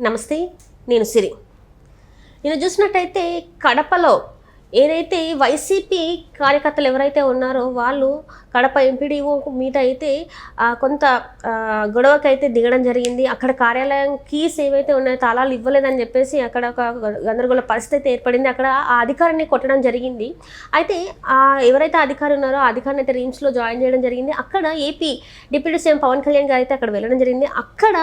నమస్తే నేను సిరి. నేను చూసినట్టయితే కడపలో ఏదైతే వైసీపీ కార్యకర్తలు ఎవరైతే ఉన్నారో వాళ్ళు కడప ఎంపీడీఓ మీద అయితే కొంత గొడవకైతే దిగడం జరిగింది. అక్కడ కార్యాలయం కీస్ ఏవైతే ఉన్నాయో తాళాలు ఇవ్వలేదని చెప్పేసి అక్కడ ఒక గందరగోళ పరిస్థితి ఏర్పడింది. అక్కడ ఆ అధికారిని కొట్టడం జరిగింది. అయితే ఆ ఎవరైతే అధికారి ఉన్నారో ఆ అధికారిని అయితే రీమ్స్లో జాయిన్ చేయడం జరిగింది. అక్కడ AP deputy CM Pawan Kalyan garu అయితే అక్కడ వెళ్ళడం జరిగింది. అక్కడ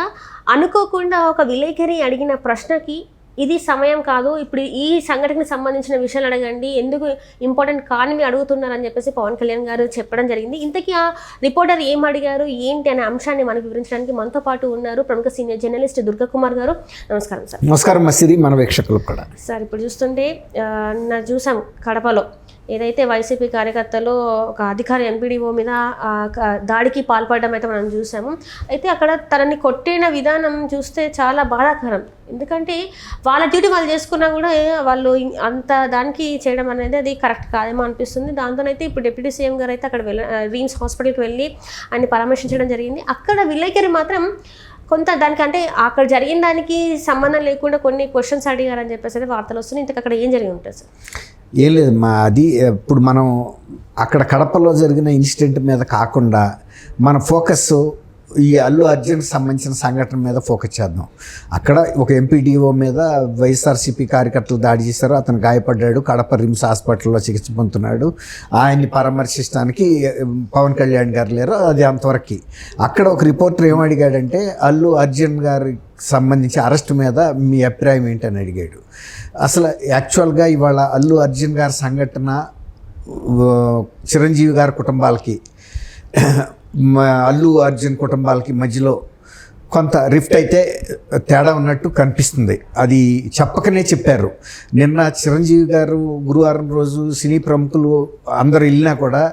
అనుకోకుండా ఒక విలేకరి అడిగిన ప్రశ్నకి ఇది సమయం కాదు. ఇప్పుడు ఈ సంఘటనకి సంబంధించిన విషయాలు అడగండి. ఎందుకు ఇంపార్టెంట్ కానివి అడుగుతున్నారని చెప్పేసి పవన్ కళ్యాణ్ గారు చెప్పడం జరిగింది. ఇంతకీ ఆ రిపోర్టర్ ఏం అడిగారు? ఏంటి అనే అంశాన్ని మనకు వివరించడానికి మనతో పాటు ఉన్నారు ప్రముఖ సీనియర్ జర్నలిస్ట్ దుర్గా కుమార్ గారు. నమస్కారం సార్. నమస్కారం మసిరి మన వీక్షకులకు కూడా. సార్ ఇప్పుడు చూస్తుంటే నా చూసాం కడపలో. ఏదైతే వైసీపీ కార్యకర్తలు ఒక అధికారి ఎంపీడీఓ మీద దాడికి పాల్పడడం అయితే మనం చూసాము. అయితే అక్కడ తనని కొట్టిన విధానం చూస్తే చాలా బాధాకరం. ఎందుకంటే వాళ్ళ డ్యూటీ వాళ్ళు చేసుకున్నా కూడా వాళ్ళు అంత దానికి చేయడం అనేది అది కరెక్ట్ కాదేమో అనిపిస్తుంది. దాంతోనైతే ఇప్పుడు డిప్యూటీ సీఎం గారు అయితే అక్కడ వెళ్ళ రీమ్స్ హాస్పిటల్కి వెళ్ళి ఆయన పరామర్శించడం జరిగింది. అక్కడ విలేకరి మాత్రం కొంత దానికి అంటే అక్కడ జరిగిన దానికి సంబంధం లేకుండా కొన్ని క్వశ్చన్స్ అడిగారని చెప్పేసి అయితే వార్తలు వస్తున్నాయి. ఇంతకు అక్కడ ఏం జరిగి ఉంటుంది సార్? ఏం లేదు మా అది ఇప్పుడు మనం అక్కడ కడపలో జరిగిన ఇన్సిడెంట్ మీద కాకుండా మన ఫోకస్ ఈ అల్లు అర్జున్కి సంబంధించిన సంఘటన మీద ఫోకస్ చేద్దాం. అక్కడ ఒక ఎంపీడీఓ మీద వైఎస్ఆర్సీపీ కార్యకర్తలు దాడి చేశారు. అతను గాయపడ్డాడు. కడప రిమ్స్ హాస్పిటల్లో చికిత్స పొందుతున్నాడు. ఆయన్ని పరామర్శించడానికి పవన్ కళ్యాణ్ గారు లేరు. అది అంతవరకు. అక్కడ ఒక రిపోర్టర్ ఏమడిగాడంటే అడిగాడంటే అల్లు అర్జున్ గారి సంబంధించి అరెస్ట్ మీద మీ అభిప్రాయం ఏంటని అడిగాడు. అసలు యాక్చువల్గా ఇవాళ అల్లు అర్జున్ గారి సంఘటన చిరంజీవి గారి కుటుంబాలకి అల్లు అర్జున్ కుటుంబాలకి మధ్యలో కొంత రిఫ్ట్ అయితే తేడా ఉన్నట్టు కనిపిస్తుంది. అది చెప్పకనే చెప్పారు. నిన్న చిరంజీవి గారు గురువారం రోజు సినీ ప్రముఖులు అందరూ వెళ్ళినా కూడా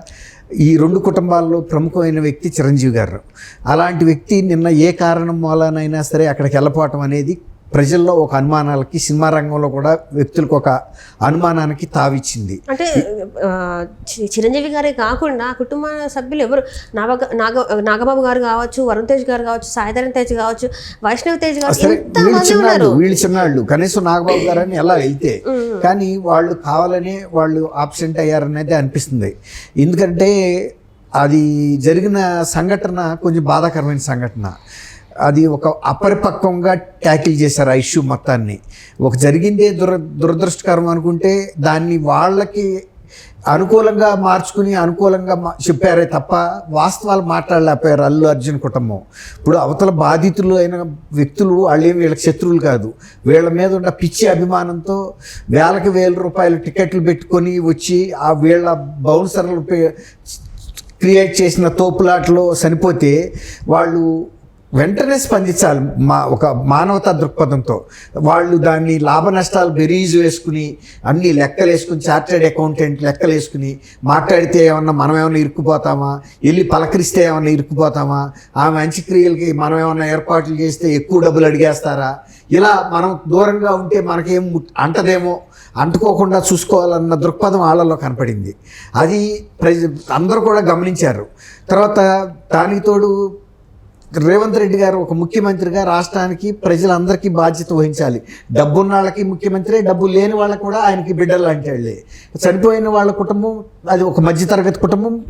ఈ రెండు కుటుంబాల్లో ప్రముఖమైన వ్యక్తి చిరంజీవి గారు. అలాంటి వ్యక్తి నిన్న ఏ కారణం మూలానైనా సరే అక్కడికి వెళ్ళపోవటం అనేది ప్రజల్లో ఒక అనుమానాలకి సినిమా రంగంలో కూడా వ్యక్తులకు ఒక అనుమానానికి తావిచ్చింది. అంటే చిరంజీవి గారే కాకుండా కుటుంబ సభ్యులు ఎవరు? నాగ నాగ నాగబాబు గారు కావచ్చు వరుణ్ తేజ్ గారు కావచ్చు సాయిధరన్ తేజ్ కావచ్చు వైష్ణవ్ తేజ్ చిన్నాళ్ళు వీళ్ళు చిన్నాళ్ళు. కనీసం నాగబాబు గారు అని ఎలా వెళ్తే. కానీ వాళ్ళు కావాలనే వాళ్ళు ఆబ్సెంట్ అయ్యారనేది అనిపిస్తుంది. ఎందుకంటే అది జరిగిన సంఘటన కొంచెం బాధాకరమైన సంఘటన. అది ఒక అపరిపక్వంగా ట్యాకిల్ చేశారు ఆ ఇష్యూ మొత్తాన్ని. ఒక జరిగిందే దుర దురదృష్టకరం అనుకుంటే దాన్ని వాళ్ళకి అనుకూలంగా మార్చుకుని అనుకూలంగా మా- చెప్పారే తప్ప వాస్తవాలు మాట్లాడలేకపోయారు అల్లు అర్జున్ కుటుంబం. ఇప్పుడు అవతల బాధితులు అయిన వ్యక్తులు వాళ్ళేం వీళ్ళకి శత్రువులు కాదు. వీళ్ళ మీద ఉన్న పిచ్చి అభిమానంతో వేలకు వేల రూపాయలు టికెట్లు పెట్టుకొని వచ్చి ఆ వీళ్ళ బౌన్సర్లు క్రియేట్ చేసిన తోపులాట్లో చనిపోతే వాళ్ళు వెంటనే స్పందించాలి మా ఒక మానవతా దృక్పథంతో. వాళ్ళు దాన్ని లాభ నష్టాలు బెరీజు వేసుకుని అన్ని లెక్కలు వేసుకుని చార్టెడ్ అకౌంటెంట్ లెక్కలు వేసుకుని మాట్లాడితే ఏమన్నా మనం ఏమన్నా ఇరుక్కుపోతామా? వెళ్ళి పలకరిస్తే ఏమన్నా ఇరుక్కుపోతామా? ఆ మంచి క్రియలకి మనం ఏమన్నా ఏర్పాట్లు చేస్తే ఎక్కువ డబ్బులు అడిగేస్తారా? ఇలా మనం దూరంగా ఉంటే మనకేం అంటదేమో అంటుకోకుండా చూసుకోవాలన్న దృక్పథం వాళ్ళలో కనపడింది. అది ప్రజ అందరూ కూడా గమనించారు. తర్వాత దానికి తోడు రేవంత్ రెడ్డి గారు ఒక ముఖ్యమంత్రిగా రాష్ట్రానికి ప్రజలందరికీ బాధ్యత వహించాలి. డబ్బున్న వాళ్ళకి ముఖ్యమంత్రి డబ్బు లేని వాళ్ళకి కూడా ఆయనకి బిడ్డలు అంటే చనిపోయిన వాళ్ళ కుటుంబం అది ఒక మధ్యతరగతి కుటుంబం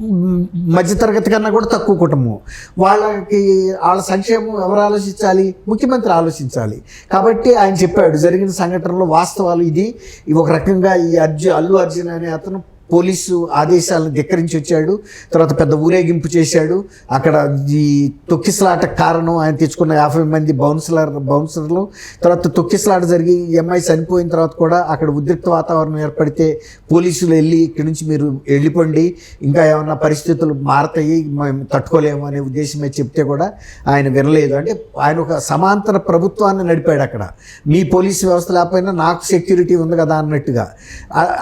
మధ్యతరగతి కన్నా కూడా తక్కువ కుటుంబం. వాళ్ళకి వాళ్ళ సంక్షేమం ఎవరు ఆలోచించాలి? ముఖ్యమంత్రి ఆలోచించాలి. కాబట్టి ఆయన చెప్పాడు జరిగిన సంఘటనలో వాస్తవాలు ఇది. ఒక రకంగా ఈ అర్జున్ అల్లు అర్జున్ అనే అతను పోలీసు ఆదేశాలను ధిక్కరించి వచ్చాడు. తర్వాత పెద్ద ఊరేగింపు చేశాడు. అక్కడ ఈ తొక్కిసలాట కారణం ఆయన తెచ్చుకున్న యాభై మంది బౌన్సలర్ బౌన్సర్లు. తర్వాత తొక్కిసలాట జరిగి ఎంఐ చనిపోయిన తర్వాత కూడా అక్కడ ఉద్రిక్త వాతావరణం ఏర్పడితే పోలీసులు వెళ్ళి ఇక్కడి నుంచి మీరు వెళ్ళిపోండి. ఇంకా ఏమన్నా పరిస్థితులు మారతాయి మేము తట్టుకోలేము అనే ఉద్దేశమే చెప్తే కూడా ఆయన వినలేదు. అంటే ఆయన ఒక సమాంతర ప్రభుత్వాన్ని నడిపాడు అక్కడ. మీ పోలీసు వ్యవస్థ లేకపోయినా నాకు సెక్యూరిటీ ఉంది కదా అన్నట్టుగా.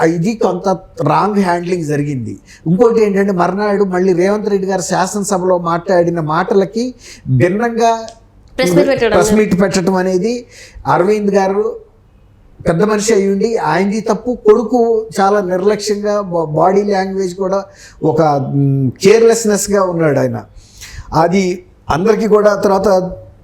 ఇది కొంత రాంగ్ హ్యాండ్లింగ్ జరిగింది ఇంకోటి ఏంటంటే మర్నాడు మళ్ళీ రేవంత్ రెడ్డి గారు శాసనసభలో మాట్లాడిన మాటలకి భిన్నంగా. ప్రెస్ మీట్ పెట్టడం అనేది అరవింద్ గారు పెద్ద మనిషి అయి ఉండి ఆయనది తప్పు కొడుకు చాలా నిర్లక్ష్యంగా బాడీ లాంగ్వేజ్ కూడా ఒక కేర్లెస్నెస్గా ఉన్నాడు ఆయన అది అందరికీ కూడా తర్వాత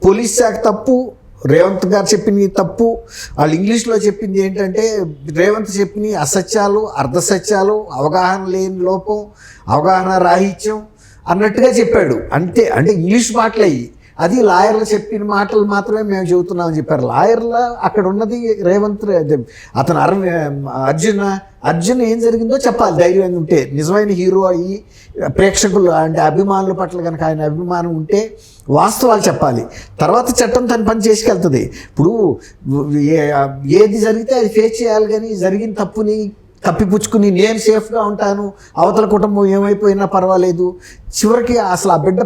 పోలీస్ శాఖ తప్పు రేవంత్ గారు చెప్పింది తప్పు. వాళ్ళు ఇంగ్లీష్లో చెప్పింది ఏంటంటే రేవంత్ చెప్పిన అసత్యాలు అర్ధసత్యాలు అవగాహన లేని లోపం అవగాహన రాహిత్యం అన్నట్టుగా చెప్పాడు. అంతే అంటే ఇంగ్లీష్ మాటలు. అయ్యి అది లాయర్లు చెప్పిన మాటలు మాత్రమే మేము చెబుతున్నామని చెప్పారు. లాయర్ల అక్కడ ఉన్నది రేవంత్ అతను అరవి అర్జున్ అర్జున్ ఏం జరిగిందో చెప్పాలి ధైర్యం ఉంటే. నిజమైన హీరో అయ్యి ప్రేక్షకులు అంటే అభిమానుల పట్ల కనుక ఆయన అభిమానం ఉంటే వాస్తవాలు చెప్పాలి. తర్వాత చట్టం తన పని చేసుకెళ్తుంది. ఇప్పుడు ఏది జరిగితే అది ఫేస్ చేయాలి కానీ జరిగిన తప్పుని కప్పిపుచ్చుకుని నేను సేఫ్గా ఉంటాను అవతల కుటుంబం ఏమైపోయినా పర్వాలేదు. చివరికి అసలు ఆ బిడ్డ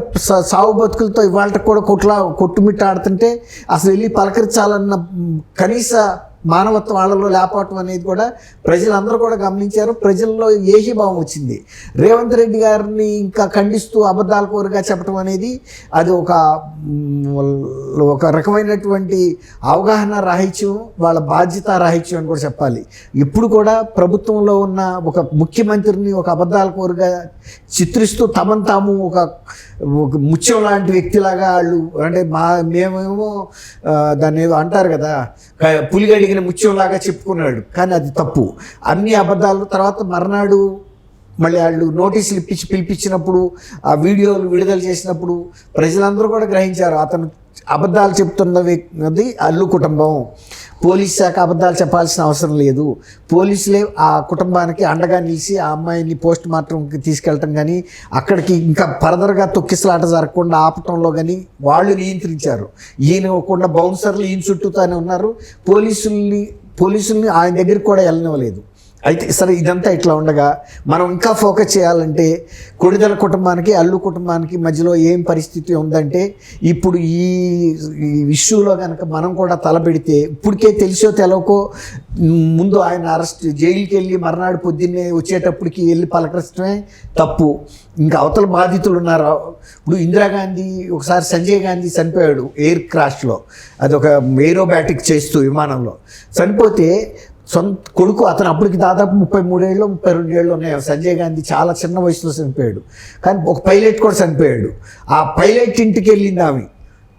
సావు బతుకులతో ఇవాళ కూడా కొట్లా కొట్టుమిట్టాడుతుంటే అసలు వెళ్ళి పలకరించాలన్న కనీస మానవత్వం వాళ్ళలో లేకపోవటం అనేది కూడా ప్రజలందరూ కూడా గమనించారు. ప్రజల్లో ఏహీభావం వచ్చింది. రేవంత్ రెడ్డి గారిని ఇంకా ఖండిస్తూ అబద్ధాల కోరిగా చెప్పడం అనేది అది ఒక ఒక రకమైనటువంటి అవగాహన రాహిత్యం వాళ్ళ బాధ్యత రాహిత్యం అని కూడా చెప్పాలి. ఇప్పుడు కూడా ప్రభుత్వంలో ఉన్న ఒక ముఖ్యమంత్రిని ఒక అబద్ధాల కోరుగా చిత్రిస్తూ తమను తాము ఒక ముత్యం లాంటి వ్యక్తిలాగా వాళ్ళు అంటే మా మేమేమో దాన్ని ఏదో అంటారు కదా పులిగడి పులి ముత్యంలాగా చెప్పుకున్నాడు. కానీ అది తప్పు. అన్ని అబద్ధాలు తర్వాత మర్నాడు మళ్ళీ వాళ్ళు నోటీసులు ఇప్పించి పిలిపించినప్పుడు ఆ వీడియోలు విడుదల చేసినప్పుడు ప్రజలందరూ కూడా గ్రహించారు. అతను అబద్ధాలు చెప్తున్నది అల్లు కుటుంబం. పోలీస్ శాఖ అబద్ధాలు చెప్పాల్సిన అవసరం లేదు. పోలీసులే ఆ కుటుంబానికి అండగా నిలిచి ఆ అమ్మాయిని పోస్ట్ మార్టంకి తీసుకెళ్ళటం కానీ అక్కడికి ఇంకా ఫర్దర్గా తొక్కిసలాట జరగకుండా ఆపటంలో కానీ వాళ్ళు నియంత్రించారు. ఈయన ఇవ్వకుండా బౌన్సర్లు ఈయన చుట్టూతానే ఉన్నారు. పోలీసుల్ని పోలీసుల్ని ఆయన దగ్గరికి కూడా వెళ్ళనివ్వలేదు. అయితే సరే ఇదంతా ఇట్లా ఉండగా మనం ఇంకా ఫోకస్ చేయాలంటే కొడిదల కుటుంబానికి అల్లు కుటుంబానికి మధ్యలో ఏం పరిస్థితి ఉందంటే ఇప్పుడు ఈ ఇష్యూలో కనుక మనం కూడా తలపెడితే ఇప్పటికే తెలిసో తెలవకో ముందు ఆయన అరెస్ట్ జైలుకి వెళ్ళి మర్నాడు పొద్దున్నే వచ్చేటప్పటికి వెళ్ళి పలకరించడమే తప్పు. ఇంకా అవతల బాధితులు ఉన్నారు? ఇప్పుడు ఇందిరాగాంధీ ఒకసారి సంజయ్ గాంధీ చనిపోయాడు ఎయిర్ క్రాష్లో. అదొక ఏరోబ్యాటిక్ చేస్తూ విమానంలో. చనిపోతే సొంత కొడుకు అతను అప్పటికి దాదాపు ముప్పై మూడేళ్ళు ముప్పై రెండేళ్ళు ఉన్నాయి. సంజయ్ గాంధీ చాలా చిన్న వయసులో చనిపోయాడు. కానీ ఒక పైలట్ కూడా చనిపోయాడు. ఆ పైలట్ ఇంటికి వెళ్ళింది ఆమె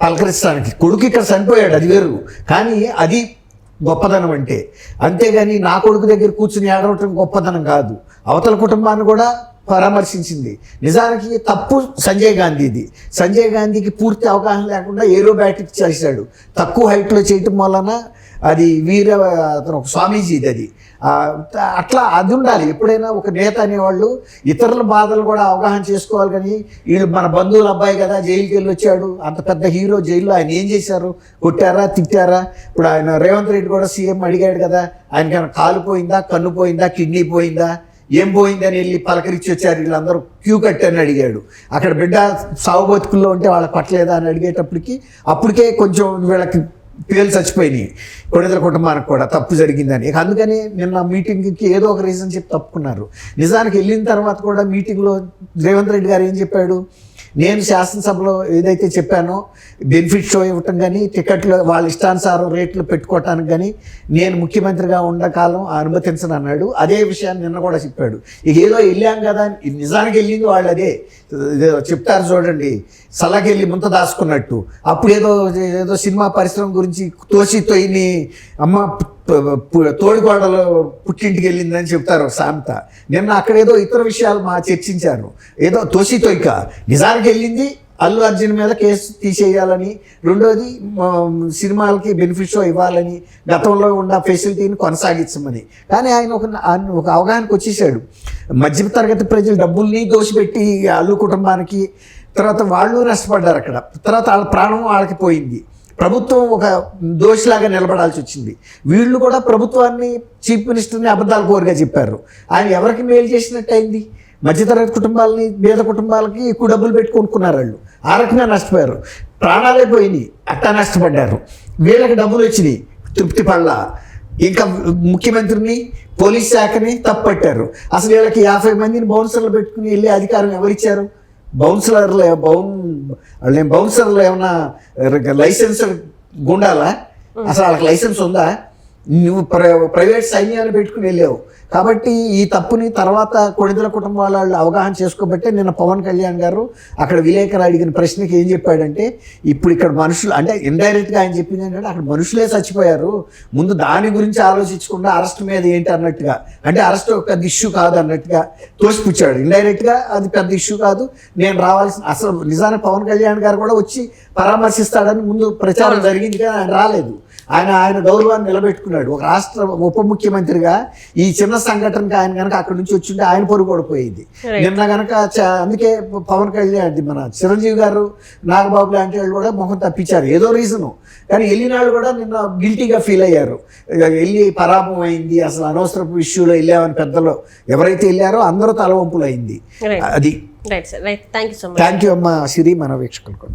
పలకరిస్తానికి. కొడుకు ఇక్కడ చనిపోయాడు అది వేరు. కానీ అది గొప్పదనం అంటే. అంతేగాని నా కొడుకు దగ్గర కూర్చుని ఏడవటం గొప్పదనం కాదు. అవతల కుటుంబాన్ని కూడా పరామర్శించింది. నిజానికి తప్పు సంజయ్ గాంధీది. సంజయ్ గాంధీకి పూర్తి అవగాహన లేకుండా ఏరోబ్యాటిక్ చేశాడు. తక్కువ హైట్లో చేయటం వలన అది వీర అతను ఒక స్వామీజీది అది. అట్లా అది ఉండాలి. ఎప్పుడైనా ఒక నేత అనేవాళ్ళు ఇతరుల బాధలు కూడా అవగాహన చేసుకోవాలి కానీ వీళ్ళు మన బంధువుల అబ్బాయి కదా జైలుకి వెళ్ళి వచ్చాడు. అంత పెద్ద హీరో జైల్లో ఆయన ఏం చేశారు? కొట్టారా? తిట్టారా? ఇప్పుడు ఆయన రేవంత్ రెడ్డి కూడా సీఎం అడిగాడు కదా. ఆయనకైనా కాలు పోయిందా? కన్ను పోయిందా? కిడ్నీ పోయిందా? ఏం పోయిందని వెళ్ళి పలకరించి వచ్చారు వీళ్ళందరూ? క్యూ కట్టని అడిగాడు. అక్కడ బిడ్డ సాగు బతుకుల్లో ఉంటే వాళ్ళకి పట్టలేదా అని అడిగేటప్పటికి అప్పటికే కొంచెం వీళ్ళకి పేలు చచ్చిపోయినాయి. కొడదల కుటుంబానికి కూడా తప్పు జరిగిందని. ఇక అందుకని నిన్న మీటింగ్కి ఏదో ఒక రీజన్ చెప్పి తప్పుకున్నారు. నిజానికి వెళ్ళిన తర్వాత కూడా మీటింగ్లో రేవంత్ రెడ్డి గారు ఏం చెప్పాడు? నేను శాసనసభలో ఏదైతే చెప్పానో బెనిఫిట్ షో ఇవ్వటం కానీ టికెట్లు వాళ్ళ ఇష్టానుసారం రేట్లు పెట్టుకోవటానికి కానీ నేను ముఖ్యమంత్రిగా ఉండకాలం అనుమతించను అన్నాడు. అదే విషయాన్ని నిన్న కూడా చెప్పాడు. ఇక ఏదో వెళ్ళాం కదా నిజానికి వెళ్ళింది వాళ్ళు అదే. చెప్తారు చూడండి సలకెళ్ళి ముంత దాచుకున్నట్టు. అప్పుడు ఏదో ఏదో సినిమా పరిశ్రమ గురించి తోసి తొయ్యిని అమ్మ తోడికోడలు పుట్టింటికి వెళ్ళిందని చెప్తారు శాంత. నిన్న అక్కడ ఏదో ఇతర విషయాలు మా చర్చించారు. ఏదో తోసి తొయ్యక నిజానికి వెళ్ళింది అల్లు అర్జున్ మీద కేసు తీసేయాలని రెండోది సినిమాలకి బెనిఫిట్ ఇవ్వాలని గతంలో ఉన్న ఫెసిలిటీని కొనసాగించమని. కానీ ఆయన ఒక ఆయన ఒక అవగాహనకు వచ్చేసాడు. మధ్య తరగతి ప్రజలు డబ్బుల్ని దోషిపెట్టి అల్లు కుటుంబానికి తర్వాత వాళ్ళు నష్టపడ్డారు అక్కడ. తర్వాత వాళ్ళ ప్రాణం వాళ్ళకి పోయింది. ప్రభుత్వం ఒక దోషిలాగా నిలబడాల్సి వచ్చింది. వీళ్ళు కూడా ప్రభుత్వాన్ని చీఫ్ మినిస్టర్ని అబద్ధాలు కోరుగా చెప్పారు. ఆయన ఎవరికి మేలు చేసినట్టు అయింది? మధ్యతరగతి కుటుంబాలని పేద కుటుంబాలకి ఎక్కువ డబ్బులు పెట్టి కొనుక్కున్నారు వాళ్ళు. ఆ రకంగా నష్టపోయారు. ప్రాణాలే పోయినాయి. అట్టా నష్టపడ్డారు. వీళ్ళకి డబ్బులు వచ్చినాయి. తృప్తి పడలా. ఇంకా ముఖ్యమంత్రిని పోలీస్ శాఖని తప్పట్టారు అసలు వీళ్ళకి యాభై మందిని బౌన్సర్లు పెట్టుకుని వెళ్ళే అధికారం ఎవరిచ్చారు? బౌన్సర్లు బౌన్ వాళ్ళు ఏం బౌన్సర్లు ఏమన్నా లైసెన్స్ గుండాలా అసలు వాళ్ళకి లైసెన్స్ ఉందా నువ్వు ప్ర- ప్రైవేట్ సైన్యాలు పెట్టుకుని వెళ్ళావు. కాబట్టి ఈ తప్పుని తర్వాత కొణిదల కుటుంబం వాళ్ళు అవగాహన చేసుకోబట్టే నిన్న పవన్ కళ్యాణ్ గారు అక్కడ విలేకరు అడిగిన ప్రశ్నకి ఏం చెప్పాడంటే ఇప్పుడు ఇక్కడ మనుషులు అంటే ఇండైరెక్ట్గా ఆయన చెప్పింది ఏంటంటే అక్కడ మనుషులే చచ్చిపోయారు. ముందు దాని గురించి ఆలోచించకుండా అరెస్ట్ మీద ఏంటి అన్నట్టుగా అంటే అరెస్ట్ ఒక పెద్ద ఇష్యూ కాదు అన్నట్టుగా తోసిపుచ్చాడు. ఇండైరెక్ట్గా అది పెద్ద ఇష్యూ కాదు. నేను రావాల్సిన అసలు నిజానికి పవన్ కళ్యాణ్ గారు కూడా వచ్చి పరామర్శిస్తాడని ముందు ప్రచారం జరిగింది కానీ ఆయన రాలేదు. ఆయన ఆయన గౌరవాన్ని నిలబెట్టుకున్నాడు. ఒక రాష్ట్ర ఉప ముఖ్యమంత్రిగా ఈ చిన్న సంఘటనకి ఆయన కనుక అక్కడి నుంచి వచ్చింటే ఆయన పొరుగు పడిపోయింది. నిన్న కనుక అందుకే పవన్ కళ్యాణ్ మన చిరంజీవి గారు నాగబాబు లాంటి వాళ్ళు కూడా మొహం తప్పించారు. ఏదో రీజను కానీ వెళ్ళిన వాళ్ళు కూడా నిన్న గిల్టీగా ఫీల్ అయ్యారు. వెళ్ళి పరాభం అయింది. అసలు అనవసరపు ఇష్యూలో వెళ్ళామని పెద్దలు ఎవరైతే వెళ్ళారో అందరూ తలవంపులు అయింది అది. Right sir right thank you so much thank you అమ్మ. సిరి మన వీక్షకులకు